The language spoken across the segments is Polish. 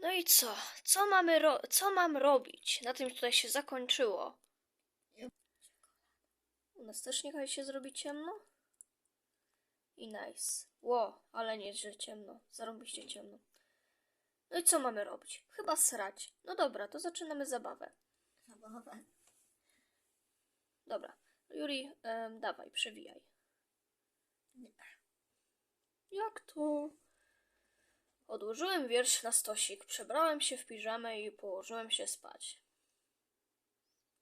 No i co? Co mamy ro- co mam robić? Na tym tutaj się zakończyło. U nas też niechaj się zrobi ciemno. I nice. Ło, ale nieźle ciemno. Zarąbiście ciemno. No i co mamy robić? Chyba srać. No dobra, to zaczynamy zabawę. Zabawę. Dobra. Juri, em, dawaj, przewijaj. Nie. Jak to? Odłożyłem wiersz na stosik, przebrałem się w piżamę i położyłem się spać.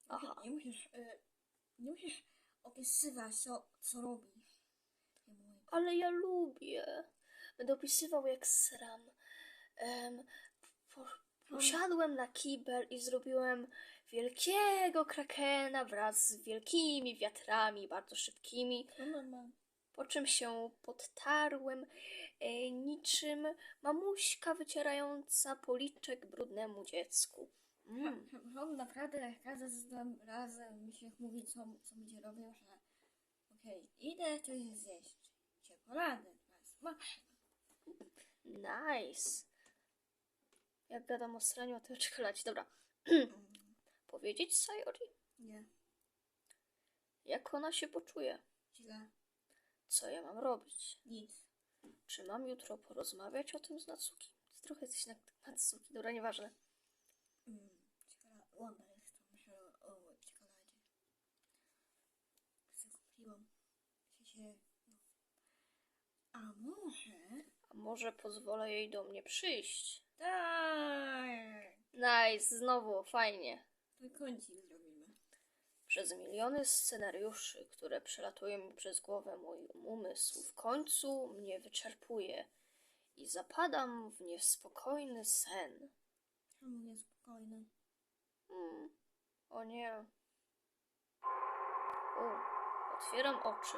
Aha. Nie musisz, y, nie musisz opisywać, co, co mówię. Ale ja lubię. Będę opisywał jak sram. Em, po, usiadłem na kibel i zrobiłem wielkiego krakena wraz z wielkimi wiatrami, bardzo szybkimi. No normalnie. Po czym się podtarłem e, niczym mamuśka wycierająca policzek brudnemu dziecku. Mm. On naprawdę nam razem myśli, mówi, co, co będzie robił, że okej, idę coś zjeść. Czekoladę. Nice. Jak gadam o ty o czekoladzie. Dobra. Powiedzieć Sayori? Nie, Jak ona się poczuje? źle, Co ja mam robić? nic. Czy mam jutro porozmawiać o tym z Natsuki? Trochę jesteś na Natsuki, dobra, nieważne. Mm, ładna jest to, myślę o, czekoladzie. Co kupiłam. Sensie, no. A może... A może pozwolę jej do mnie przyjść? Tak! Nice, znowu, fajnie. To kącik zrobimy. Przez miliony scenariuszy, które przelatują mi przez głowę mój umysł, w końcu mnie wyczerpuje i zapadam w niespokojny sen. Czemu niespokojny? Hmm. O nie. U, otwieram oczy.